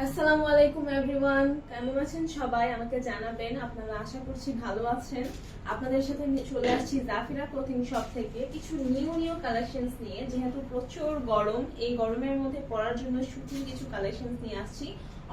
আসসালামু আলাইকুম এভরিওয়ান। কেমন আছেন সবাই? আমাকে জানাবেন, আপনারা আশা করছি ভালো আছেন। আপনাদের সাথে চলে আসছি জাফিরা ক্লোথিং শপ থেকে কিছু নিউ নিউ কালেকশনস নিয়ে। যেহেতু প্রচুর গরম, এই গরমের মধ্যে পরার জন্য সুতির কিছু কালেকশনস নিয়ে আসছি।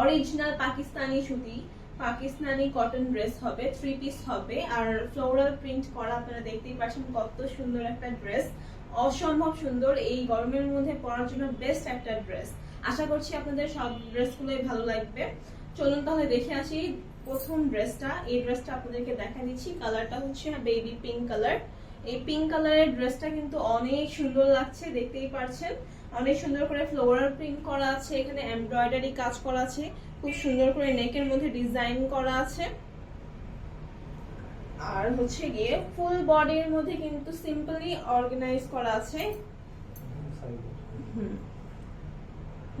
অরিজিনাল পাকিস্তানি সুতি, পাকিস্তানি কটন ড্রেস হবে থ্রি পিস হবে। আর ফ্লোরাল প্রিন্ট করা আপনারা দেখতেই পাচ্ছেন কত সুন্দর একটা ড্রেস অসম্ভব সুন্দর এই গরমের মধ্যে পরার জন্য বেস্ট একটা ড্রেস আশা করছি আপনাদের সব ড্রেসগুলোই ভালো লাগবে। চলুন তাহলে দেখে আসি প্রথম ড্রেসটা। এই ড্রেসটা আপনাদেরকে দেখা দিচ্ছি। কালারটা হচ্ছে বেবি পিঙ্ক কালার এই পিঙ্ক কালারের ড্রেসটা কিন্তু অনেক সুন্দর লাগছে দেখতেই পারছেন। অনেক সুন্দর করে ফ্লোরাল প্রিন্ট করা আছে এখানে এমব্রয়ডারি কাজ করা আছে। খুব সুন্দর করে নেকের মধ্যে ডিজাইন করা আছে। আর হচ্ছে গিয়ে ফুল বডির মধ্যে কিন্তু সিম্পলি অর্গানাইজ করা আছে। হুম।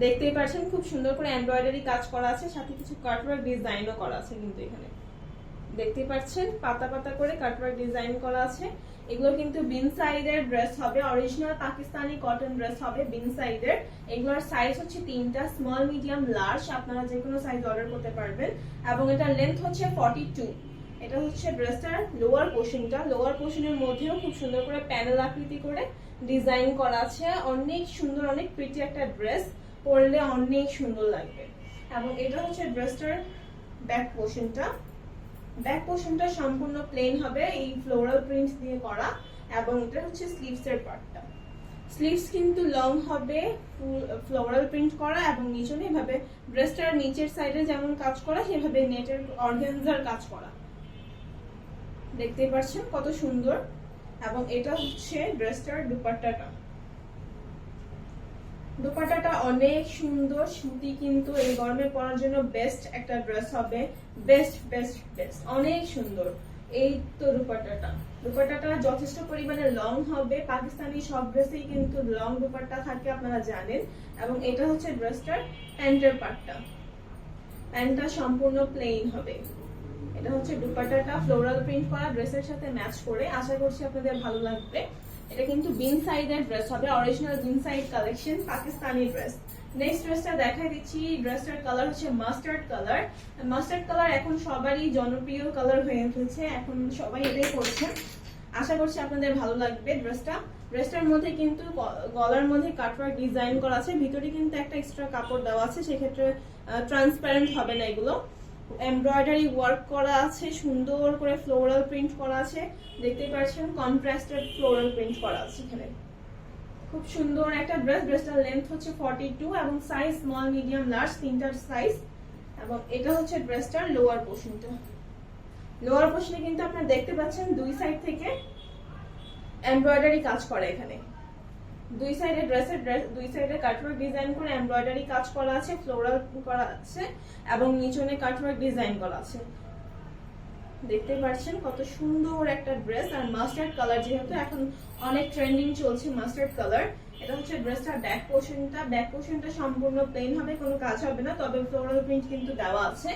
দেখতেই পাচ্ছেন খুব সুন্দর করে এমব্রয়ডারি কাজ করা আছে, সাথে কিছু কাটওয়ার্ক ডিজাইনও করা আছে কিন্তু এখানে। দেখতেই পাচ্ছেন, পাতা পাতা করে কাটওয়ার্ক ডিজাইন করা আছে। এগুলো কিন্তু বিন সাইডের ড্রেস হবে অরিজিনাল পাকিস্তানি কটন ড্রেস হবে বিন সাইডের এগুলোর সাইজ হচ্ছে তিনটা স্মল মিডিয়াম লার্জ আপনারা যে কোনো সাইজ অর্ডার করতে পারবেন। এবং এটার লেন্থ হচ্ছে ফর্টি টু এটা হচ্ছে ড্রেসটার লোয়ার পোর্শনটা লোয়ার পোর্শনের মধ্যেও খুব সুন্দর করে প্যানেল আকৃতি করে ডিজাইন করা আছে। অনেক সুন্দর, অনেক প্রিটি একটা ড্রেস পরলে অনেক সুন্দর লাগবে। এবং এটা হচ্ছে ড্রেসটার ব্যাক পোর্শনটা ব্যাক পোর্শনটা সম্পূর্ণ প্লেন হবে এই ফ্লোরাল প্রিন্ট দিয়ে করা এবং এটা হচ্ছে স্লিভস এর পার্টটা স্লিভস কিন্তু লং হবে ফ্লোরাল প্রিন্ট করা এবং নিচনে এভাবে ড্রেসটার নিচের সাইডে যেমন কাজ করা, সেভাবে নেটের অর্গানজার কাজ করা। দেখতেই পাচ্ছেন কত সুন্দর। এবং এটা হচ্ছে ড্রেসটার দুপাট্টাটা। দোপাট্টাটা অনেক সুন্দর সুতি, কিন্তু এই গরমে পরার জন্য বেস্ট একটা ড্রেস হবে। বেস্ট বেস্ট বেস্ট অনেক সুন্দর। এই তো দুপাট্টাটা দুপাট্টাটা যথেষ্ট পরিমাণে লং হবে। পাকিস্তানি সব ড্রেসেই কিন্তু লং দুপাট্টা থাকে, আপনারা জানেন। এবং এটা হচ্ছে ড্রেসটার প্যান্টের পার্টটা প্যান্টটা সম্পূর্ণ প্লেন হবে। এটা হচ্ছে দুপাট্টাটা ফ্লোরাল প্রিন্ট করা ড্রেসের সাথে ম্যাচ করে। আশা করছি আপনাদের ভালো লাগবে। এটা কিন্তু বিন সাইডের ড্রেস হবে original Bin Saeed collection Pakistani dress next ড্রেসটা দেখাই দিচ্ছি ড্রেসটার কালার হচ্ছে মাস্টার্ড কালার মাস্টার্ড কালার এখন সবারই জনপ্রিয় কালার হয়ে উঠেছে, এখন সবাই এটাই করছে আশা করছি আপনাদের ভালো লাগবে ড্রেসটা ড্রেসটার মধ্যে কিন্তু গলার মধ্যে কাটওয়ার্ক ডিজাইন করা আছে, ভিতরে কিন্তু একটা এক্সট্রা কাপড় দেওয়া আছে, সেক্ষেত্রে ট্রান্সপারেন্ট হবে না এগুলো। এমব্রয়ডারি ওয়ার্ক করা আছে, সুন্দর করে ফ্লোরাল প্রিন্ট করা আছে। দেখতে পাচ্ছেন কন্ট্রাস্টেড ফ্লোরাল প্রিন্ট করা আছে এখানে। খুব সুন্দর একটা ড্রেস ড্রেসটার লেন্থ হচ্ছে ফর্টি টু এবং সাইজ স্মল মিডিয়াম লার্জ তিনটার সাইজ এবং এটা হচ্ছে ড্রেসটার লোয়ার পোর্শনটা লোয়ার পোর্শনে কিন্তু আপনারা দেখতে পাচ্ছেন দুই সাইড থেকে এমব্রয়ডারি কাজ করে এখানে। দুই সাইডে ড্রেসের ড্রেস দুই সাইডে কাটওয়ার্ক ডিজাইন করে এমব্রয়ডারি কাজ করা আছে ফ্লোরাল করা আছে এবং নিচনে কাটওয়ার্ক ডিজাইন করা আছে। দেখতে পাচ্ছেন কত সুন্দর একটা ড্রেস আর মাস্টার্ড কালার যেহেতু এখন অনেক ট্রেন্ডিং চলছে মাস্টার্ড কালার এটা হচ্ছে ড্রেসটার ব্যাক পোর্শনটা ব্যাক পোর্শনটা সম্পূর্ণ প্লেন হবে, কোনো কাজ হবে না, তবে ফ্লোরাল প্রিন্ট কিন্তু দেওয়া আছে।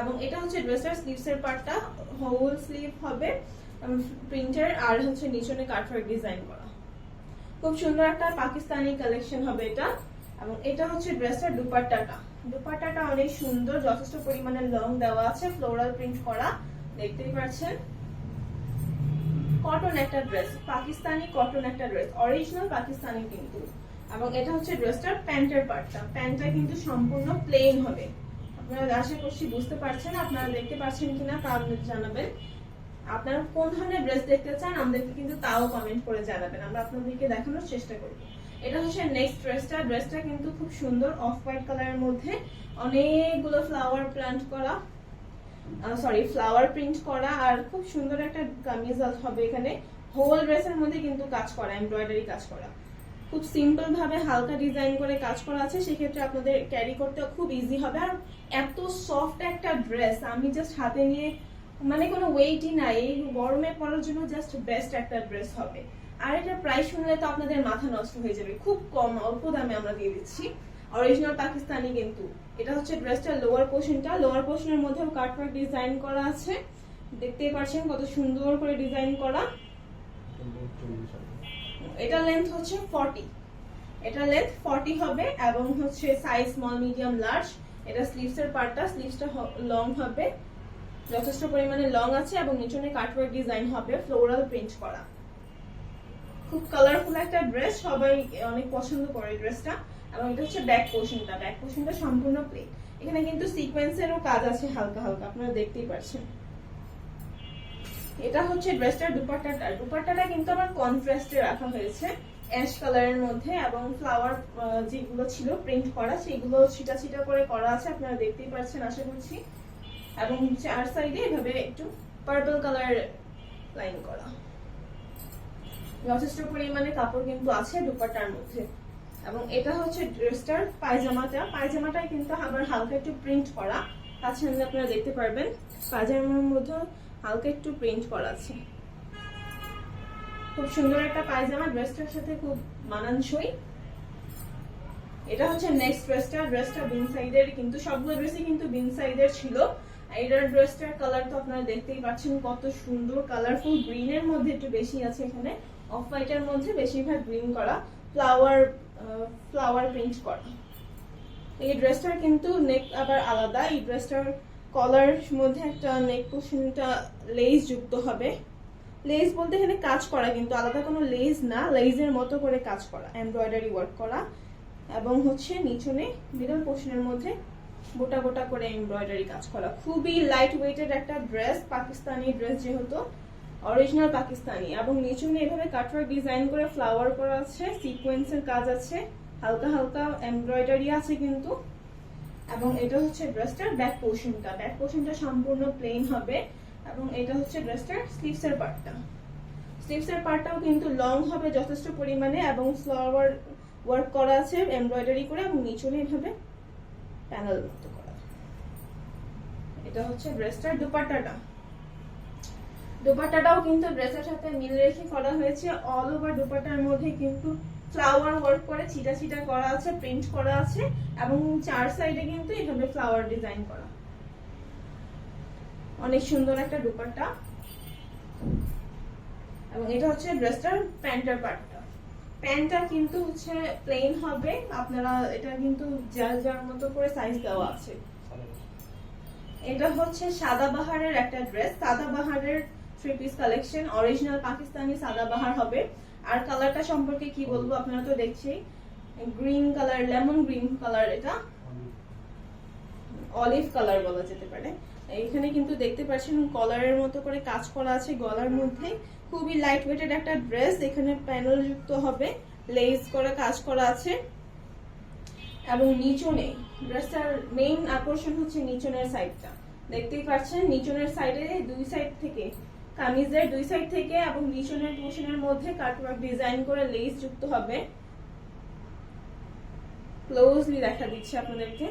এবং এটা হচ্ছে ড্রেসটার স্লিভসের পার্টটা হোল স্লিভ হবে প্রিন্টের আর হচ্ছে নিচনে কাটওয়ার্ক ডিজাইন করা। খুব সুন্দর একটা পাকিস্তানি কালেকশন হবে এটা। এবং এটা হচ্ছে ড্রেসটার দুপাট্টাটা। দুপাট্টাটা অনেক সুন্দর, যথেষ্ট পরিমাণে লং দেওয়া আছে ফ্লোরাল প্রিন্ট করা। দেখতেই পাচ্ছেন। কটন একটা ড্রেস পাকিস্তানি কটন একটা ড্রেস অরিজিনাল পাকিস্তানি কিন্তু। এবং এটা হচ্ছে ড্রেসটার প্যান্টের পার্টটা প্যান্টটা কিন্তু সম্পূর্ণ প্লেন হবে। আপনারা আশা করছি, বুঝতে পারছেন, আপনারা দেখতে পাচ্ছেন কিনা, তা জানাবেন। আপনারা কোন ধরনের ড্রেস দেখতে চান, আমাদেরকে কিন্তু তাও কমেন্ট করে জানাবেন। আমরা আপনাদেরকে দেখানোর চেষ্টা করব। এটা হচ্ছে নেক্সট ড্রেসটা ড্রেসটা কিন্তু খুব সুন্দর অফ হোয়াইট কালারের মধ্যে। অনেকগুলো ফ্লাওয়ার প্লান্ট করা সরি ফ্লাওয়ার প্রিন্ট করা আর খুব সুন্দর একটা কামিজ হবে এখানে। হোল ড্রেসের মধ্যে কিন্তু কাজ করা এমব্রয়ডারি কাজ করা। খুব সিম্পল ভাবে হালকা ডিজাইন করে কাজ করা আছে। সেক্ষেত্রে আপনাদের ক্যারি করতে খুব ইজি হবে। আর এত সফট একটা ড্রেস আমি জাস্ট হাতে নিয়ে মানে কোনো ওয়েটই নাই এই গরমে পরার জন্য জাস্ট বেস্ট একটা ড্রেস হবে। আর এটা প্রাইস শুনলে তো আপনাদের মাথা নষ্ট হয়ে যাবে। খুব কম, অল্প দামে আমরা দিয়ে দিচ্ছি। অরিজিনাল পাকিস্তানি কিন্তু। এটা হচ্ছে ড্রেসটার লোয়ার পোর্শনটা লোয়ার পোর্শনের মধ্যেও কাটওয়ার্ক ডিজাইন করা আছে। দেখতেই পাচ্ছেন কত সুন্দর করে ডিজাইন করা। এটা লেন্থ হচ্ছে ফর্টি এটা লেন্থ ফর্টি হবে এবং হচ্ছে সাইজ স্মল মিডিয়াম লার্জ এটা স্লিভসের পার্টটা স্লিভসটা লং হবে। যথেষ্ট পরিমাণে লং আছে এবং নিচনে কাটওয়ার্ক ডিজাইন হবে ফ্লোরাল প্রিন্ট করা। খুব কালারফুল একটা ড্রেস সবাই অনেক পছন্দ করে ড্রেসটা এবং এটা হচ্ছে ব্যাক পোর্শনটা ব্যাক পোর্শনটা সম্পূর্ণ প্লেন এখানে কিন্তু সিকোয়েন্সেরও কাজ আছে হালকা হালকা, আপনারা দেখতেই পাচ্ছেন। এটা হচ্ছে ড্রেসটার দুপাট্টাটা। দুপাট্টাটা কিন্তু আমার কন্ট্রাস্টে রাখা হয়েছে অ্যাশ কালারের মধ্যে এবং ফ্লাওয়ার যেগুলো ছিল প্রিন্ট করা, সেগুলো ছিটা ছিটা করে করা আছে, আপনারা দেখতেই পাচ্ছেন, আশা করছি। এবং চার সাইডে এভাবে একটু পার্পল কালার লাইন করা। যথেষ্ট পরিমাণে কাপড় কিন্তু আছে দুপাট্টার মধ্যে। এবং এটা হচ্ছে ড্রেসটার পায়জামাটা। পায়জামাটাই কিন্তু আবার হালকা একটু প্রিন্ট করা। কাছে আপনারা দেখতে পারবেন, পায়জামার মধ্যে হালকা একটু প্রিন্ট করা আছে। খুব সুন্দর একটা পায়জামা ড্রেসটার সাথে খুব মানানসই। এটা হচ্ছে নেক্সট ড্রেসটা ড্রেসটা বিন সাইডের কিন্তু সবগুলো ড্রেসই কিন্তু বিন সাইডের ছিল। এইটার ড্রেসটার কালার তো আপনারা দেখতেই পাচ্ছেন কত সুন্দর কালারফুল গ্রিনের মধ্যে একটু বেশি আছে এখানে। অফ হোয়াইটের মধ্যে বেশিরভাগ গ্রিন করা ফ্লাওয়ার ফ্লাওয়ার প্রিন্ট করা। এই ড্রেসটার কিন্তু নেক আবার আলাদা, এই ড্রেসটার কলার মধ্যে একটা নেক পোর্শনটা লেস যুক্ত হবে। লেস বলতে এখানে কাজ করা কিন্তু, আলাদা কোনো লেস না লেজের মতো করে কাজ করা এমব্রয়ডারি ওয়ার্ক করা। এবং হচ্ছে নিচনে মিডল পোর্শনের মধ্যে গোটা গোটা করে এমব্রয়ডারি কাজ করা। খুবই লাইট ওয়েটেড একটা ড্রেস পাকিস্তানি ড্রেস যেহেতু অরিজিনাল পাকিস্তানি। এবং নিচুনে এভাবে কাটওয়ার্ক ডিজাইন করে ফ্লাওয়ার করা আছে সিকোয়েন্সের কাজ আছে, হালকা হালকা এমব্রয়ডারি আছে কিন্তু। এবং এটা হচ্ছে ড্রেসটার ব্যাক পোর্শনটা ব্যাক পোর্শনটা সম্পূর্ণ প্লেন হবে। এবং এটা হচ্ছে ড্রেসটার স্লিভসের পার্টটা স্লিভসের পার্টটাও কিন্তু লং হবে যথেষ্ট পরিমাণে এবং ফ্লাওয়ার ওয়ার্ক করা আছে এমব্রয়ডারি করে এবং নিচুনে এভাবে প্যানেল মতো করা। এটা হচ্ছে ড্রেসটার দুপাট্টাটা। দুপাট্টাটাও কিন্তু ড্রেসের সাথে মিল রেখে করা হয়েছে। অল ওভার দুপাট্টার মধ্যে কিন্তু ফ্লাওয়ার ওয়ার্ক করে, ছিটা ছিটা করা আছে প্রিন্ট করা আছে, এবং চার সাইডে কিন্তু এভাবে ফ্লাওয়ার ডিজাইন করা। অনেক সুন্দর একটা দুপাট্টা। এবং এটা হচ্ছে ড্রেসটার প্যান্টার পার্টটা প্যান্টটা কিন্তু হচ্ছে প্লেন হবে। আপনারা এটা কিন্তু যার যার মতো করে সাইজ দেওয়া আছে। এটা হচ্ছে সাদাবাহারের একটা dress সাদাবাহারের three piece collection original Pakistani Sadabahar হবে। আর কালারটা সম্পর্কে কি বলব আপনারা তো দেখছি green colour lemon green colour এটা। অলিভ কালার বলা যেতে পারে। এখানে কিন্তু দেখতে পাচ্ছেন কলারের মতো করে কাজ করা আছে গলার মধ্যে। খুবই লাইট ওয়েটেড একটা ড্রেস এখানে প্যানেল যুক্ত হবে লেস করে কাজ করা আছে। এবং নিচনে ড্রেসটার মেইন আকর্ষণ হচ্ছে নিচনের সাইডটা দেখতেই পাচ্ছেন, নিচনের সাইডে দুই সাইড থেকে, কামিজের দুই সাইড থেকে এবং নিচনের পোর্শনের মধ্যে কাটওয়ার্ক ডিজাইন করে লেস যুক্ত হবে। ক্লোজলি দেখা দিচ্ছে আপনাদেরকে।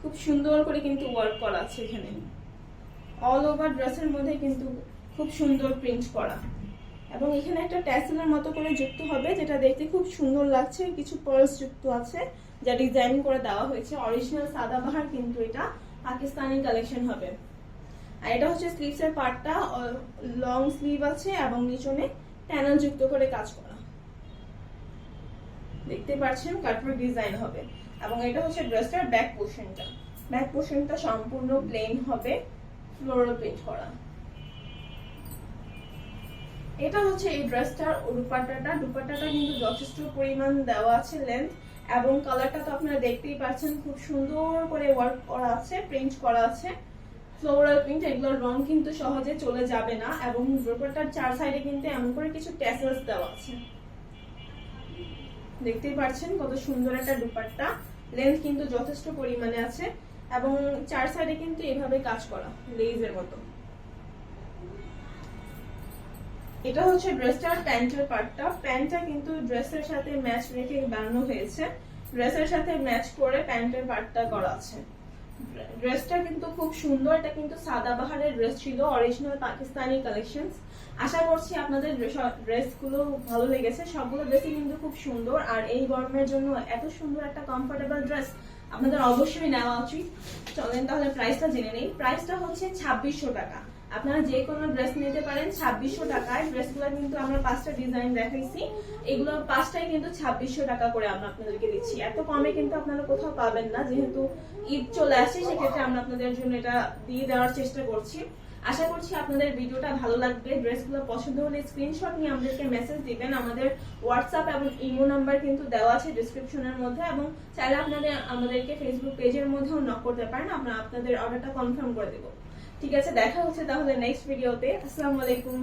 খুব সুন্দর করে কিন্তু ওয়ার্ক করা আছে এখানে। অল ওভার ড্রেসের মধ্যে কিন্তু খুব সুন্দর প্রিন্ট করা। এবং এখানে একটা ট্যাসেলের মতো করে যুক্ত হবে, যেটা দেখতে খুব সুন্দর লাগছে। কিছু পার্লস যুক্ত আছে, যা ডিজাইন করে দেওয়া হয়েছে। অরিজিনাল সাদাবাহার কিন্তু এটা পাকিস্তানি কালেকশন হবে। আর এটা হচ্ছে স্লিভস এর পার্টটা লং স্লিভ আছে এবং নিচনে প্যানেল যুক্ত করে কাজ করা। দেখতে পাচ্ছেন কাটওয়ার্ক ডিজাইন হবে। এবং এটা হচ্ছে ড্রেসটার ব্যাক পোর্শনটা ব্যাক পোর্শনটা সম্পূর্ণ প্লেন হবে ফ্লোরাল প্রিন্ট করা। এটা হচ্ছে এই ড্রেসটার দুপাট্টাটা। দুপাট্টাটা কিন্তু যথেষ্ট পরিমাণ দেওয়া আছে লেন্থ এবং কালারটা তো আপনারা দেখতেই পাচ্ছেন, খুব সুন্দর করে ওয়ার্ক করা আছে প্রিন্ট করা আছে। ফ্লোরাল প্রিন্ট এগুলোর রং কিন্তু সহজে চলে যাবে না, এবং দুপাট্টার চার সাইডে কিন্তু এমন করে কিছু ট্যাসেলস দেওয়া আছে। দেখতেই পাচ্ছেন কত সুন্দর একটা দুপাট্টা। লেন্থ কিন্তু যথেষ্ট পরিমাণে আছে, এবং চার সাইডে কিন্তু এভাবে কাজ করা লেজের মতো। এটা হচ্ছে ড্রেসটার প্যান্টের পার্টটা প্যান্টটা কিন্তু ড্রেসের সাথে ম্যাচ রেখে বানানো হয়েছে। ড্রেসের সাথে ম্যাচ করে প্যান্টের পার্টটা করা আছে। ড্রেসটা কিন্তু খুব সুন্দর, এটা কিন্তু সাদাবাহারের ড্রেস ছিল অরিজিনাল পাকিস্তানি কালেকশন আশা করছি আপনাদের ড্রেসগুলো ভালো লেগেছে। সবগুলো ড্রেসই কিন্তু খুব সুন্দর। আর এই গরমের জন্য এত সুন্দর একটা কমফোর্টেবল ড্রেস আপনাদের অবশ্যই নেওয়া উচিত। চলেন তাহলে প্রাইসটা জেনে নেই। প্রাইসটা হচ্ছে ছাব্বিশশো টাকা। আপনারা যে কোনো ড্রেস নিতে পারেন, ছাব্বিশশো টাকায়। ড্রেসগুলো কিন্তু আমরা পাঁচটা ডিজাইন দেখাইছি। এগুলো পাঁচটাই কিন্তু ছাব্বিশশো টাকা করে আমরা আপনাদেরকে দিচ্ছি। এত কমে কিন্তু আপনারা কোথাও পাবেন না। যেহেতু ঈদ চলে আসে সেক্ষেত্রে আমরা আপনাদের জন্য এটা দিয়ে দেওয়ার চেষ্টা করছি। আশা করছি আপনাদের ভিডিওটা ভালো লাগবে। ড্রেসগুলো পছন্দ হলে স্ক্রিনশট নিয়ে আমাদেরকে মেসেজ দিবেন। আমাদের হোয়াটসঅ্যাপ এবং ইমো নাম্বার কিন্তু দেওয়া আছে ডিসক্রিপশনের মধ্যে এবং চাইলে আপনাদের, আমাদেরকে ফেসবুক পেজের মধ্যেও নক করতে পারেন। আমরা আপনাদের অর্ডারটা কনফার্ম করে দেবো। ঠিক আছে দেখা হচ্ছে তাহলে নেক্সট ভিডিওতে আসসালামু আলাইকুম।